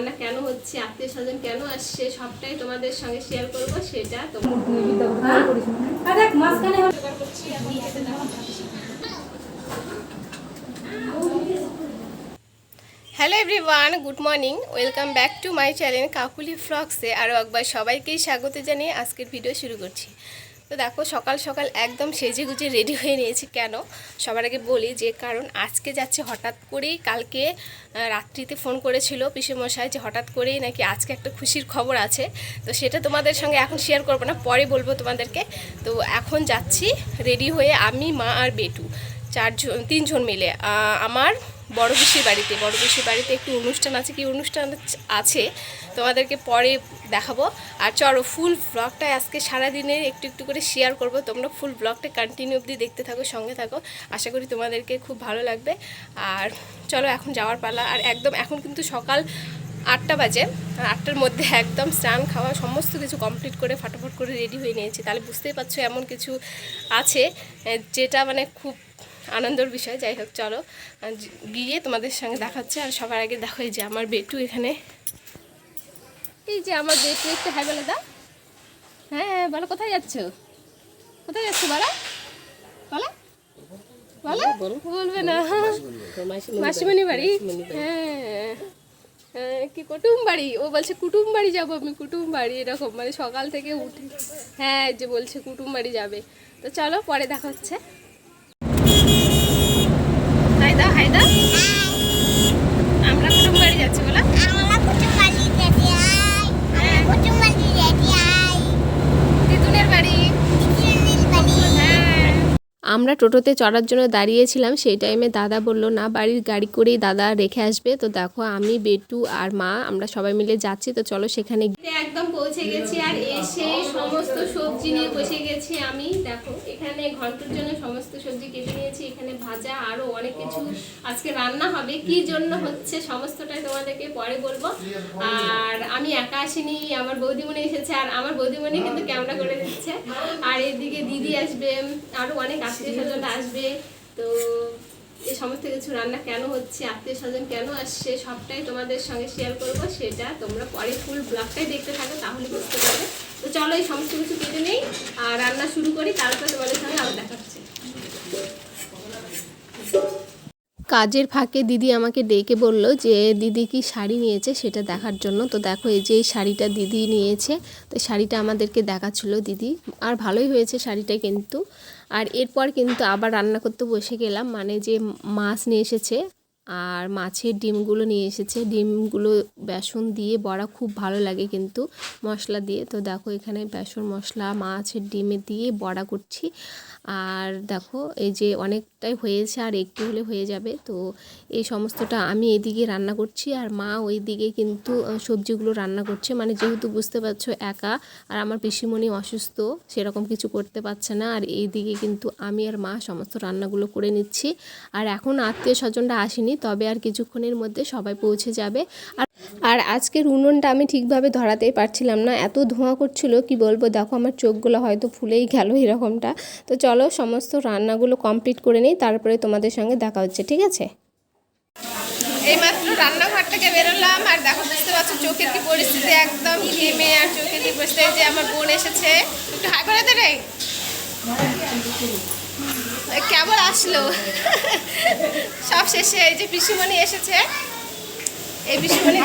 রান্না কেন হচ্ছে আত্মীয় স্বজন কেন আসছে সবটাই তোমাদের সঙ্গে শেয়ার করব সেটা তোমরা hello everyone good morning welcome back to my channel Kakuli ফ্লগসে আরও একবার সবাইকেই স্বাগত জানিয়ে আজকের ভিডিও শুরু করছি। তো দেখো, সকাল সকাল একদম সেজে গুজে রেডি হয়ে নিয়েছি। কেন? সবার আগে বলি যে, কারণ আজকে যাচ্ছে হঠাৎ করেই কালকে রাত্রিতে ফোন করেছিল পিসেমশাই যে, হঠাৎ করেই নাকি আজকে একটা খুশির খবর আছে। তো সেটা তোমাদের সঙ্গে এখন শেয়ার করব না, পরে বলব তোমাদেরকে। তো এখন যাচ্ছি রেডি হয়ে আমি, মা আর বেটু, চারজন, তিনজন মিলে। আমার বড় পিসির বাড়িতে, বড় পিসির বাড়িতে একটু অনুষ্ঠান আছে। কি অনুষ্ঠান আছে? তোমাদেরকে পরে দেখাবো। আর চলো ফুল ব্লগটা আজকে সারাদিনের একটু একটু করে শেয়ার করব। তোমরা ফুল ব্লগটা কন্টিনিউ অবধি দেখতে থাকো, সঙ্গে থাকো। আশা করি তোমাদেরকে খুব ভালো লাগবে। আর চলো, এখন যাওয়ার পালা। আর একদম এখন কিন্তু সকাল আটটা বাজে। আটটার মধ্যে একদম স্নান খাওয়া সমস্ত কিছু কমপ্লিট করে ফাটাফট করে রেডি হয়ে নিয়েছি। তাহলে বুঝতেই পারছ এমন কিছু আছে, যেটা মানে খুব আনন্দের বিষয় যাই হোক চলো। গিয়ে তোমাদের সঙ্গে দেখাচ্ছে আর সবার আগে দেখো যে আমার বেটু এখানে। এই যে আমার বেটু একটু হ্যাঁ বলে দাও। হ্যাঁ হ্যাঁ বলো কোথায় যাচ্ছ? কোথায় যাচ্ছ বলো? বলো? বলো? বলবে না। মাসিমণি বাড়ি। হ্যাঁ হ্যাঁ, কি কুটুম বাড়ি? ও বলছে কুটুম বাড়ি যাব আমি কুটুম বাড়ি এরকম। মানে সকাল থেকে উঠে হ্যাঁ যে বলছে কুটুম বাড়ি যাবে। তো চলো পরে দেখা হচ্ছে। হাই দাও হাই দাও আমরা কুটুম বাড়ি যাচ্ছি বলো দিদুনের বাড়ি হ্যাঁ আমরা টোটোতে চড়ার জন্য দাঁড়িয়েছিলাম, সেই টাইমে দাদা বলল, না, বাড়ির গাড়ি করেই দাদা রেখে আসবে। তো দেখো, আমি, বেটু আর মা, আমরা সবাই মিলে যাচ্ছি। তো চলো সেখানে একদম পৌঁছে গেছি আর এসে সমস্ত সবজি নিয়ে বসে গেছি আমি। দেখো, এখানে ঘণ্টার জন্য সমস্ত সবজি কেটে নিয়েছি। এখানে ভাজা, আরও অনেক কিছু আজকে রান্না হবে। কি জন্য হচ্ছে সমস্তটাই তোমাদেরকে পরে বলব। আর আমি একা আসিনি, আমার বৌদিমণি এসেছে। আর আমার বৌদিমণি কিন্তু ক্যামেরা করে দিচ্ছে আর এদিকে দিদি আসবে, আরও অনেক আত্মীয় স্বজন আসবে, তো এই সমস্ত কিছু রান্না কেন হচ্ছে, আত্মীয় স্বজন কেন আসছে, সবটাই তোমাদের সঙ্গে শেয়ার করব, সেটা তোমরা পরে ফুল ব্লগটাই দেখতে থাকো, তাহলে বুঝতে পারবে। তো চলো এই সমস্ত কিছু কেটে নেই, আর রান্না শুরু করি, তারপর তোমাদের সঙ্গে আবার দেখা হচ্ছে। কাজের ফাঁকে দিদি আমাকে ডেকে বলল যে, দিদি কি শাড়ি নিয়েছে সেটা দেখার জন্য? তো দেখো, এই যে এই শাড়িটা দিদি নিয়েছে, তো শাড়িটা আমাদেরকে দেখাচ্ছিল দিদি। আর ভালোই হয়েছে শাড়িটা কিন্তু। আর এরপর কিন্তু আবার রান্না করতে বসে গেলাম। মানে যে মাছ নিয়ে এসেছে আর মাছের ডিমগুলো নিয়ে এসেছে। ডিমগুলো বেসন দিয়ে বড়া খুব ভালো লাগে কিন্তু মশলা দিয়ে। তো দেখো এখানে বেসন, মশলা, মাছের ডিমে দিয়ে বড়া করছি। আর দেখো এই যে অনেকটাই হয়েছে, আর একটু হলে হয়ে যাবে। তো এই সমস্তটা আমি এদিকে রান্না করছি আর মা ওই দিকে কিন্তু সবজিগুলো রান্না করছে। মানে যেহেতু বুঝতে পারছ একা আর আমার পিসিমণি অসুস্থ, সেরকম কিছু করতে পারছে না। আর এই দিকে কিন্তু আমি আর মা সমস্ত রান্নাগুলো করে নিচ্ছি। আর এখন আত্মীয় স্বজনরা আসেনি তবে আর কিছুক্ষণের মধ্যে সবাই পৌঁছে যাবে। আর আর আজকের উনুনটা আমি ঠিকভাবে ধরাতেই পারছিলাম না। এত ধোঁয়া করছিল, কি বলব? দেখো আমার চোখগুলো হয়তো ফুলেই গেল এরকমটা। তো চলো সমস্ত রান্নাগুলো কমপ্লিট করে নিই, তারপরে তোমাদের সঙ্গে দেখা হচ্ছে, ঠিক আছে? এইমাত্র রান্নাঘর থেকে বেরোলাম, আর দেখো, বুঝতে পারছ চোখের কি পরিস্থিতি একদম ঘেমে আর চোখের কি পরিস্থিতি? যে আমার বোন এসেছে। একটু হাই করে দে কেবল আসলো? শেষে এই যে পিসুমণি এসেছে। এই পিসুমণি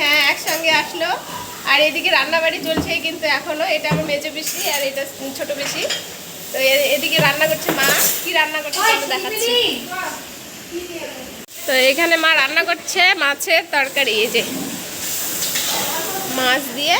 হ্যাঁ একসঙ্গে আসলো। আর এদিকে রান্নাবাড়ি চলছে কিন্তু এখনও। এটা আমার মেজো পিসি আর এটা ছোট পিসি। তো এদিকে রান্না করছে মা। কি রান্না করছে দেখাচ্ছি। তো এখানে মা রান্না করছে মাছের তরকারি এই যে। মাছ দিয়ে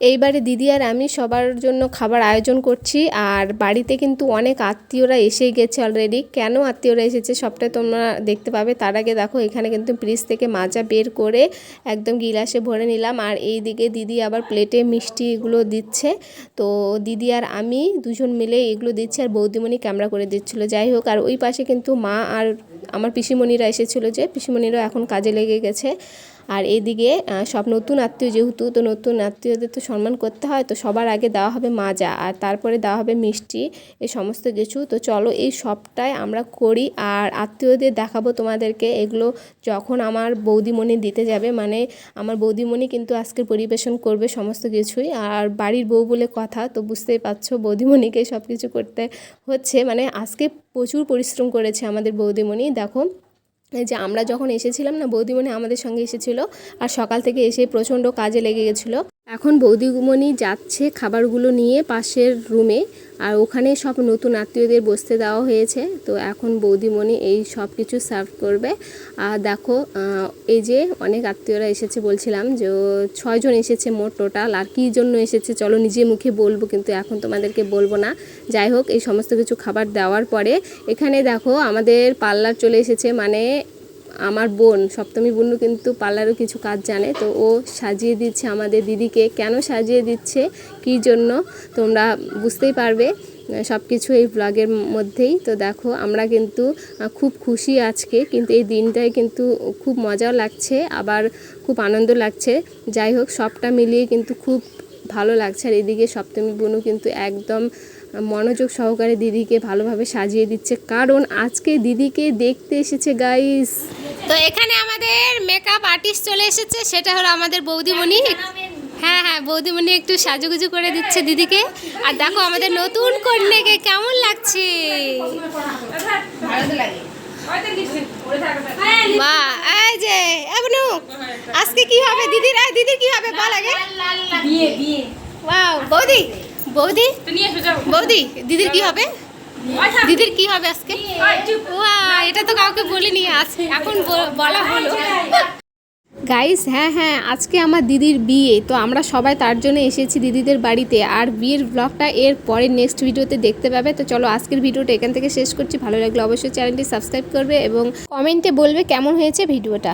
এইবারে দিদি আর আমি সবার জন্য খাবার আয়োজন করছি আর বাড়িতে কিন্তু অনেক আত্মীয়রা এসে গেছে অলরেডি কেন আত্মীয়রা এসেছে সবটাই তোমরা দেখতে পাবে। তার আগে দেখো, এখানে কিন্তু ফ্রিজ থেকে মাজা বের করে একদম গিলাসে ভরে নিলাম। আর এই দিকে দিদি আবার প্লেটে মিষ্টি এগুলো দিচ্ছে। তো দিদি আর আমি দুজন মিলে এগুলো দিচ্ছি আর বৌদিমণি ক্যামেরা করে দিচ্ছিল। যাই হোক, আর ওই পাশে কিন্তু মা আর আমার পিসিমণিরা এসেছিল যে পিসিমণিরা এখন কাজে লেগে গেছে। আর এইদিকে আহ, সব নতুন আত্মীয় যেহেতু তো নতুন আত্মীয়দের তো সম্মান করতে হয় তো সবার আগে দেওয়া হবে মাজা আর তারপরে দেওয়া হবে মিষ্টি এই সমস্ত কিছু। তো চলো এই সবটাই আমরা করি আর আত্মীয়দের দেখাবো তোমাদেরকে। এগুলো যখন আমার বৌদিমণি দিতে যাবে মানে আমার বৌদিমণি কিন্তু আজকে পরিবেশন করবে সমস্ত কিছুই। আর বাড়ির বউ বলে কথা তো বুঝতেই পারছ বৌদিমণিকে সব কিছু করতে হচ্ছে। মানে আজকে প্রচুর পরিশ্রম করেছে আমাদের বৌদিমণি দেখো। যে আমরা যখন এসেছিলাম না বৌদিমণি আমাদের সঙ্গে এসেছিল আর সকাল থেকে এসে প্রচণ্ড কাজে লেগে গেছিল। এখন বৌদিমণি যাচ্ছে খাবারগুলো নিয়ে পাশের রুমে, আর ওখানে সব নতুন আত্মীয়দের বসতে দেওয়া হয়েছে। তো এখন বৌদিমণি এই সব কিছু সার্ভ করবে। আর দেখো এই যে অনেক আত্মীয়রা এসেছে বলছিলাম যে ছয়জন এসেছে মোট টোটাল আর কী জন্য এসেছে চলো নিজে মুখে বলব, কিন্তু এখন তোমাদেরকে বলব না। যাই হোক, এই সমস্ত কিছু খাবার দেওয়ার পরে এখানে দেখো আমাদের পার্লার চলে এসেছে মানে আমার বোন, সপ্তমী বোনও কিন্তু পার্লারও কিছু কাজ জানে, তো ও সাজিয়ে দিচ্ছে আমাদের দিদিকে। কেন সাজিয়ে দিচ্ছে? কী জন্য? তোমরা বুঝতেই পারবে সব কিছু এই ব্লগের মধ্যেই। তো দেখো, আমরা কিন্তু খুব খুশি আজকে, কিন্তু এই দিনটায় কিন্তু খুব মজাও লাগছে, আবার খুব আনন্দ লাগছে। যাই হোক, সবটা মিলিয়ে কিন্তু খুব ভালো লাগছে। আর এদিকে সপ্তমী বোনও কিন্তু একদম মনোযোগ সহকারে দিদিকে ভালোভাবে সাজিয়ে দিচ্ছে। কারণ আজকে দিদিকে দেখতে এসেছে গাইস তো এখানে আমাদের মেকআপ আর্টিস্ট চলে এসেছে সেটা হলো আমাদের বৌদিমণি। হ্যাঁ হ্যাঁ বৌদিমণি একটু সাজুগুজু করে দিচ্ছে দিদিকে। আর দেখো আমাদের নতুন কন্যাকে কেমন লাগছে। মা, এই যে আবনু আজকে কি হবে? দিদির আর দিদির কি হবে? বল আগে। বিয়ে বিয়ে ওয়াও বৌদি বৌদি বৌদি, দিদির কি হবে? দিদির কি হবে আজকে? ওয়া এটা তো কাউকে বলিনি, আজ এখন বলা হলো। গাইস হ্যাঁ হ্যাঁ আজকে আমার দিদির বিয়ে, তো আমরা সবাই তার জন্য এসেছি দিদিদের বাড়িতে। আর বিয়ের ব্লগটা এর পরে নেক্সট ভিডিওতে দেখতে পাবে। তো চলো আজকের ভিডিওটা এখান থেকে শেষ করছি। ভালো লাগলে অবশ্যই চ্যানেলটি সাবস্ক্রাইব করবে এবং কমেন্টে বলবে কেমন হয়েছে ভিডিওটা